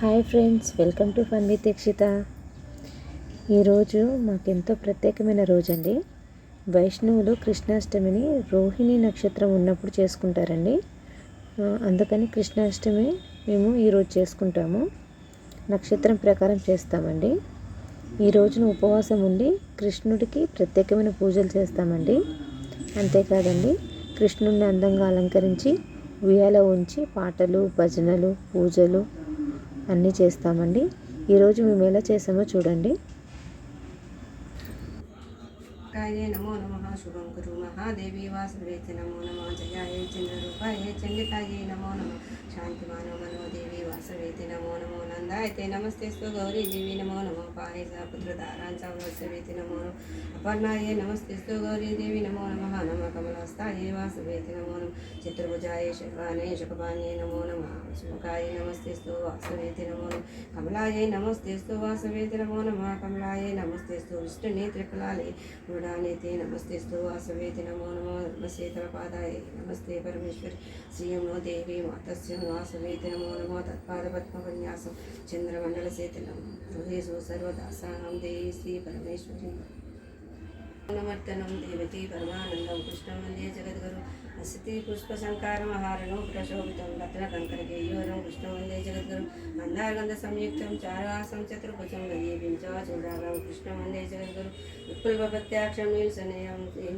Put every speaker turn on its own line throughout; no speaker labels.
Hi friends welcome to fun with Yakshitha ఈరోజు మాకెంతో ప్రత్యేకమైన రోజు అండి వైష్ణవులు కృష్ణాష్టమిని రోహిణి నక్షత్రం ఉన్నప్పుడు చేసుకుంటారండి. అందుకని కృష్ణాష్టమి మేము ఈరోజు చేసుకుంటాము. నక్షత్రం ప్రకారం చేస్తామండి. ఈ రోజున ఉపవాసం ఉండి కృష్ణుడికి ప్రత్యేకమైన పూజలు చేస్తామండి. అంతేకాదండి కృష్ణుడిని అందంగా అలంకరించి ఉయ్యాల ఉంచి పాటలు భజనలు పూజలు అన్నీ చేస్తామండి. ఈరోజు మేము ఎలా చేసామో చూడండి.
కాయే నమో నమ శుభం కురు మహాదేవి వాసుదేవి నమో నమ జయాయ చంద్రరూపాయ చండికాయే నమో నమ శాంతి శాంతిమానో మనోదేవి వాసవేతి నమో నమో నందాయతే నమస్తే స్వ గౌరీ దేవి నమో నమో పాయస పుత్రధారాంచ వాసవేతి నమో నమ అపర్ణాయే నమస్తే స్వ గౌరీ దేవి నమో నమ నమ కమలస్తాయే వాసవేతి నమో నమ చతుర్భుజాయ శర్వాణే శకపాణ్యే నమో నమ శుభకాయ నమస్తే స్తు వాసవేతి నమో నమ కమలాయే నమస్తే స్తు వాసవేతి నమో నమ కమలాయే నమస్తే స్తు విష్ణునే త్రికలాలే మృడానేతే నమస్తే స్తు వాసవేతి నమో నమో నమస్తే తలపాదాయ నమస్తే పరమేశ్వరి శ్రీయం నో దేవి మాతస్య వాసవేతి నమో నమో తత్పాదపద్మపన్యాసం చంద్రమండలసేతనం హృదయసు సర్వదాసాహం దేవి శ్రీ పరమేశ్వరి నమర్తనం దేవతి పరమానందం కృష్ణం వందే జగద్గురు అసతి పుష్పసంకారమహారణం ప్రశోభితం రత్న కంకర కృష్ణం వందే జగద్గురు మందారగంధ సంయుక్తం చారాసం చతుర్భుజం గదే బించాచూడాగం జగద్గురు వందే నీల విపుల్పత్యాక్షం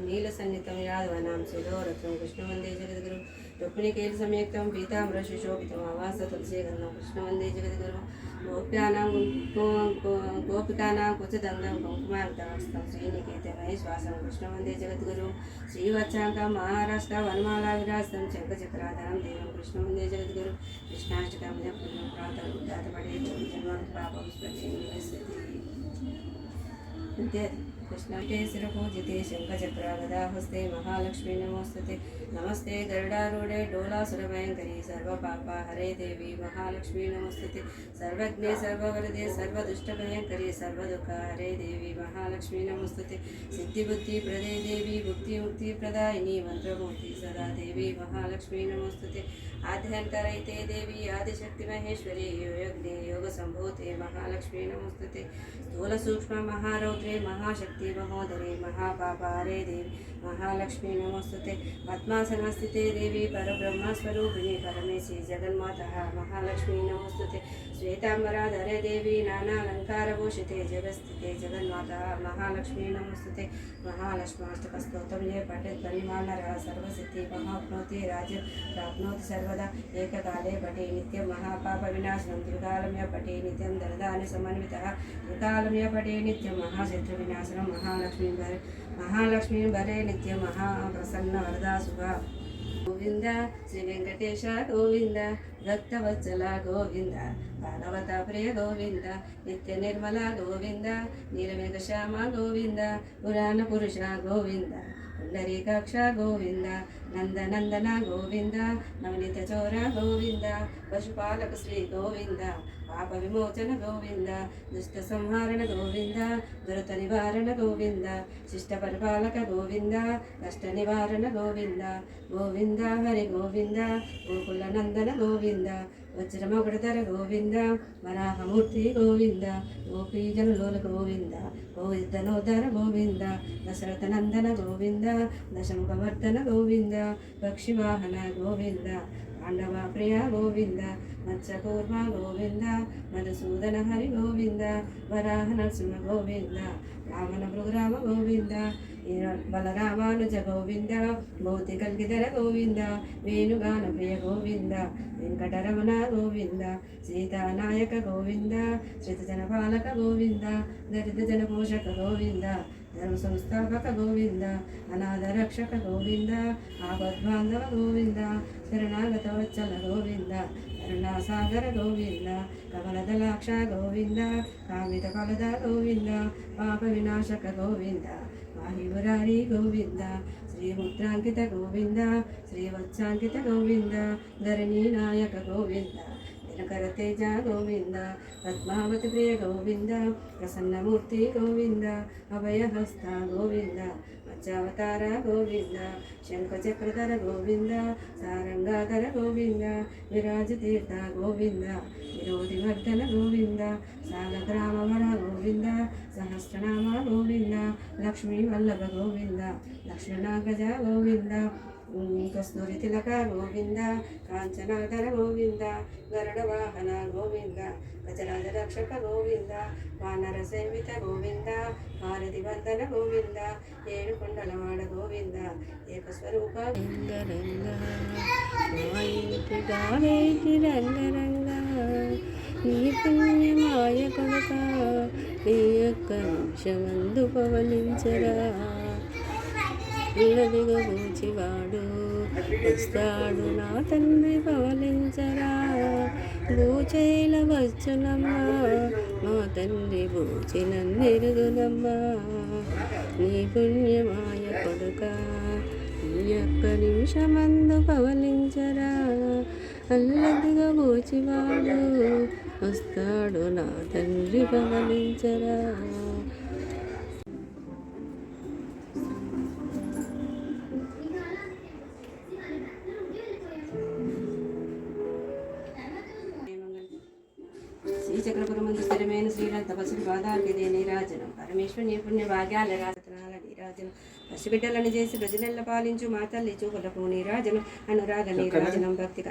నీల సన్నితం యాదవనాం శిరోరథం కృష్ణం జగద్గురు రుక్మిణికేల సంయుక్తం పీతాంబర సుశోభితం ఆవాస తులసీ గంధం వందే జగద్గురు గోప్యానాం గో- గో- గోపికానాం కుచదండం కుంకుమాంతమస్తం శ్రీనికేతమై శ్వాసం కృష్ణవందే జగద్గురు శ్రీవత్సాంకం మహారాష్ట్ర వనమాలా విరాస్తం శంఖచక్రాధరం దేవం కృష్ణవందే జగద్గురు కృష్ణాష్టకం ప్రాతం దాతపడే జన్మ పాపం స్మృతి ఇత్యాది కృష్ణే శిరపూజితే శంఖచక్రాగదాహస్తే మహాలక్ష్మీ నమోస్తుతే నమస్తే గరుడారూఢే డోలాసురభయంకరీ సర్వపాపా హరే దేవి మహాలక్ష్మీ నమోస్తుతే సర్వజ్ఞే సర్వవరదే సర్వదుష్టభయంకరీ సర్వదుఃఖ హరే దేవి మహాలక్ష్మీ నమోస్తుతే సిద్ధిబుద్ధి ప్రదే దేవి భుక్తి ముక్తి ప్రదాయిని మంత్రమూర్తి సదా దేవి మహాలక్ష్మీ నమోస్తుతే आद्यन्तरैते देवी आदिशक्ति महेश्वरी योग आदिशक्तिमहेश्वरी योग संभूते महालक्ष्मी नमस्ते स्थूल सूक्ष्म महारौद्रे महाशक्ति महोदरे महापापारे देवी महालक्ष्मी नमोस्तुते। पद्मासनस्थिते देवी पर परब्रह्मस्वरूपिणी परमेशि जगन्माता महालक्ष्मी नमोस्तुते। श्वेताम्बराधरे देवी नानालङ्कारभूषिते जगस्थिते जगन्माता महालक्ष्मी नमोस्तुते। महालक्ष्माष्टकस्तोत्रं ये पण्डितपरिमाणरः सर्वसिद्धिमहाप्नोति राज्यं प्राप्नोति सर्व పఠిత్ పరిమాణర సర్వసిద్ధి మహాప్నోతి రాజ్య ప్రాప్నోతి సర్వదా ఏకకాలే పటే నిత్యం మహాపాప వినాశనం. త్రికాలం య పటే నిత్యం దరదాని సమన్విత. త్రికాలం య పటే నిత్యం మహాశత్రు వినాశనం. మహాలక్ష్మీ భరే మహాలక్ష్మీ భరే నిత్యం మహాప్రసన్న వరదా శుభ. గోవింద శ్రీ వెంకటేశ గోవింద భక్తవత్సల గోవింద భాగవత ప్రియ గోవింద నిత్య నిర్మల గోవింద నీలమేఘ శ్యామ గోవింద పురాణ పురుష గోవింద. పుండరీకాక్ష గోవింద నందనందన గోవింద నవనీత చోర గోవింద పశుపాలక శ్రీ గోవింద పాప విమోచన గోవింద దుష్ట సంహారణ గోవింద దురత నివారణ గోవింద శిష్ట పరిపాలక గోవింద కష్ట నివారణ గోవింద గోవింద హరి గోవింద గోకుల నందన గోవింద వజ్రమగుడధర గోవింద వరాహమూర్తి గోవింద గోపీజనులోల గోవింద గోవిందనోదర గోవింద దశరథ నందన గోవింద దశముఖవర్ధన గోవింద పక్షివాహన గోవింద పాండవ ప్రియ గోవింద మత్స్యకూర్మ గోవింద మధుసూదన హరి గోవింద వరాహ నరసింహ గోవింద రావణ భృగరామ గోవింద బలరామానుజ గోవింద భౌతి కల్గిధర గోవింద వేణుగాన ప్రియ గోవింద వెంకటరమణ గోవింద సీతానాయక గోవింద శ్రుతజన పాలక గోవింద దరిద్రజన పోషక గోవింద ధర్మ సంస్థాపక గోవింద అనాథ రక్షక గోవింద ఆపద్బాంధవ గోవింద శరణాగత వచ్చల గోవింద కరుణాసాగర గోవింద కమలదలాక్ష గోవింద కామిత ఫలద గోవింద పాప వినాశక గోవింద వాయురారి గోవింద శ్రీముద్రాంకిత గోవింద శ్రీవత్సాంకిత గోవింద ధరణి నాయక గోవింద దినకర తేజ గోవింద పద్మావతి ప్రియ గోవింద ప్రసన్నమూర్తి గోవింద అభయహస్త గోవింద పంచావతార గోవింద శంఖ చక్రధర గోవింద సారంగాధర గోవింద విరాజ తీర్థ గోవింద విరోధి వర్ధన గోవింద సాలగ్రామ గోవింద సహస్రనామ గోవింద లక్ష్మీ వల్లభ గోవింద లక్ష్మణాగజ గోవింద కస్తూరి తిలక గోవింద కాంచనాధర గోవింద గరుడ వాహన గోవింద గజరాజ రక్షక గోవింద వానర సేవిత గోవింద భారతి వందన గోవింద ఏడు కొండలవాడ గోవింద ఏకస్వరూప రంగరంగ రంగరంగ నీ పుణ్యమాయ కొడక నీ యొక్క నిమిషమందు పవలించరా ఇళ్ళదిగ పూచివాడు వస్తాడు నా తండ్రి పవలించరా భూచైల వచ్చునమ్మా మా తండ్రి భూచినందిరుగునమ్మా నీ పుణ్యమాయ కొడుక ఈ యొక్క నిమిషమందు పవలించరా. అల్లదిగా పూచివాడు వస్తాడు నా తండ్రి పవలించరా. శ్రీచక్రపురమందు స్థిరమైన శ్రీలంత పసుడి బాధార్గదే నీరాజనం. పరమేశ్వరుని పుణ్య భాగ్యాల రాజనాల నీరాజనం. పసిబిడ్డలను చేసి ప్రజలెల్ల పాలించు మా తల్లి చూపులకు నీరాజనం. అనురాగ నీరాజనం భక్తి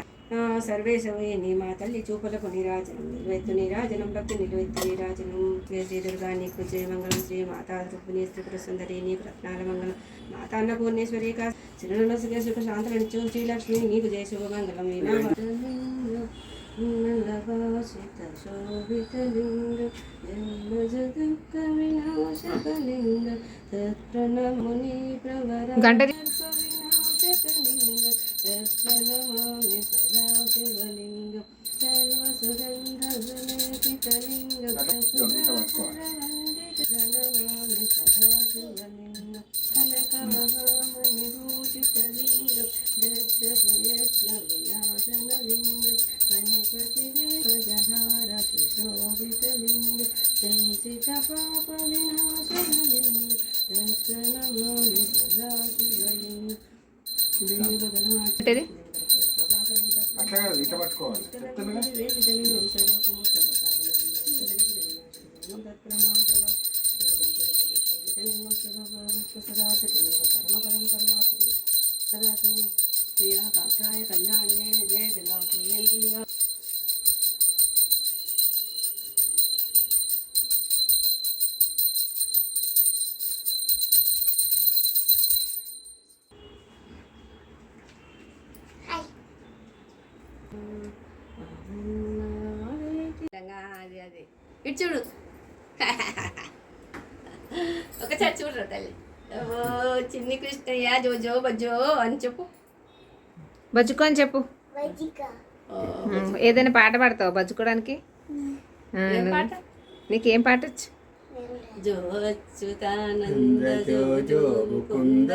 సర్వేశవే నీ మా తల్లి చూపులకు నీరాజనం. నిలువెత్తు నీరాజనం భక్తి నిలువెత్తు నీరాజనం. శ్రీ దుర్గా నీకు జయ మంగళం. శ్రీ మాతా రుక్మిణి త్రిపుర సుందరి నీకు రత్నాల మంగళం. మాతా అన్నపూర్ణేశ్వరి కా శ్రీనుల సుఖ సుఖ శాంతలను శ్రీలక్ష్మి నీకు జయ శుభమంగళం నలభాషిత శోభితలింగ జన్మజ దుఃఖ వినాశకలింగ తత్ప్రణముని ప్రవర
గంట
వినాశకలింగ తత్ప్రణమామి సదా శివలింగ సర్వసుగంధ విలేపితలింగ ప్రణమామి సదా శివలింగ కనక మహామణి భూషితలింగ పాప వినాశనలింగ దర్శనమామి సదా శివలింగ
ఏంటిది?
అట్లా కాదు
కళ్యాణే జయ జయ అది అది. ఇటు చూడు. ఒకసారి చూడరు తల్లి? ఓ చిన్ని కృష్ణయ్య జో జో బజ్జో అని చెప్పు.
బజ్జుకో అని చెప్పు. ఏదైనా పాట పాడతావు బజ్జుకోవడానికి నీకేం పాట వచ్చు?
జో అచ్యుతానంద జో జో ముకుంద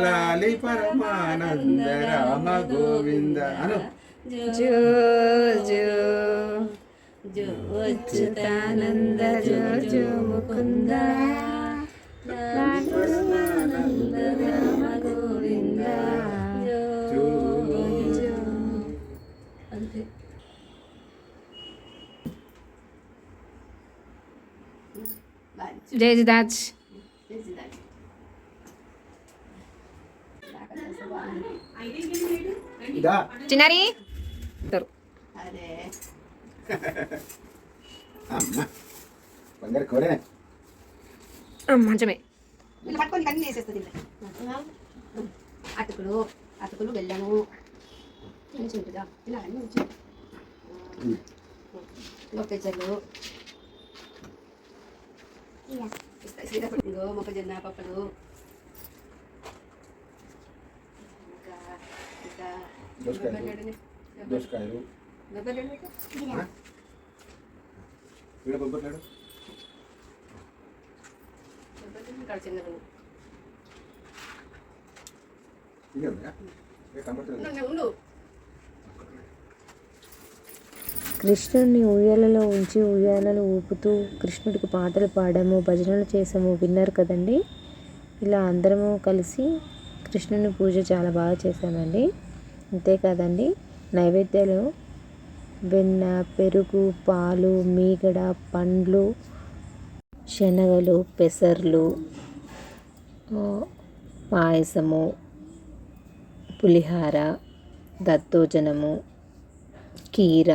లాలి పరమానంద రామ గోవింద అను.
జో జో
జో అచ్యుతానంద జో జో ముకుంద. లాలి పరమానంద రామ గోవింద జో జో. అంతే. బాగా
జై జిదాజ్.
చేసిందండి
ఇదా.
చిన్నారి.
అదే.
అమ్మ. బంగారు కోరే.
మంచమే
వీళ్ళు పట్టుకొని కన్నీ వేసేస్తుంది ఇలా. అటుకులు అటుకులు మంచి ఉంటుందా తినాలని మంచి మొక్కజొల్లు శ్రీరపడిగో మొక్కజొన్న పప్పులు ఇంకా ఇంకా.
దోసకాయలు.
కృష్ణుడిని ఉయ్యాలలో ఉంచి ఉయ్యాలలో ఊపుతూ కృష్ణుడికి పాటలు పాడాము భజనలు చేసాము విన్నారు కదండి? ఇలా అందరము కలిసి కృష్ణుని పూజ చాలా బాగా చేశామండి. అంతేకాదండి నైవేద్యాలు వెన్న పెరుగు పాలు మీగడ పండ్లు శనగలు పెసర్లు పాయసము పులిహార దద్దోజనము కీర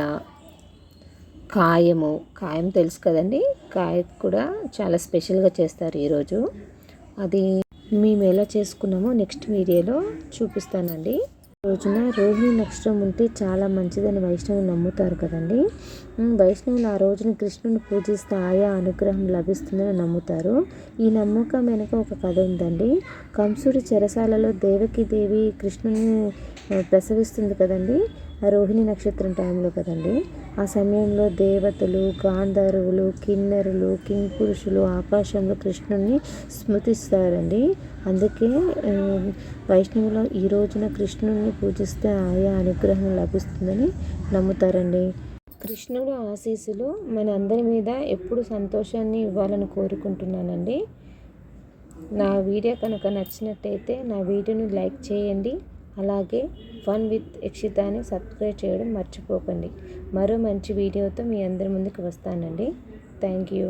కాయము. కాయం తెలుసు కదండి? కాయ కూడా చాలా స్పెషల్గా చేస్తారు ఈరోజు. అది మేము ఎలా చేసుకున్నామో నెక్స్ట్ వీడియోలో చూపిస్తానండి. రోజున రోహిణి నక్షత్రం ఉంటే చాలా మంచిదని వైష్ణవులు నమ్ముతారు కదండి. వైష్ణవులు ఆ రోజున కృష్ణుని పూజిస్తే ఆయా అనుగ్రహం లభిస్తుందని నమ్ముతారు. ఈ నమ్మకం వెనుక ఒక కథ ఉందండి. కంసుడి చెరసాలలో దేవకి దేవి కృష్ణుని ప్రసవిస్తుంది కదండి. ఆ రోహిణి నక్షత్రం టైంలో కదండి. ఆ సమయంలో దేవతలు గాంధర్వులు కిన్నెరులు కింపురుషులు ఆకాశంలో కృష్ణుని స్మృతిస్తారండి. అందుకే వైష్ణవులు ఈ రోజున కృష్ణుని పూజిస్తే ఆయా అనుగ్రహం లభిస్తుందని నమ్ముతారండి. కృష్ణుడు ఆశీస్సులు మన అందరి మీద ఎప్పుడు సంతోషాన్ని ఇవ్వాలని కోరుకుంటున్నానండి. నా వీడియో కనుక నచ్చినట్టయితే నా వీడియోని లైక్ చేయండి. అలాగే ఫన్ విత్ ఇక్షితాని సబ్స్క్రైబ్ చేయడం మర్చిపోకండి. మరో మంచి వీడియోతో మీ అందరి ముందుకు వస్తానండి. Thank you.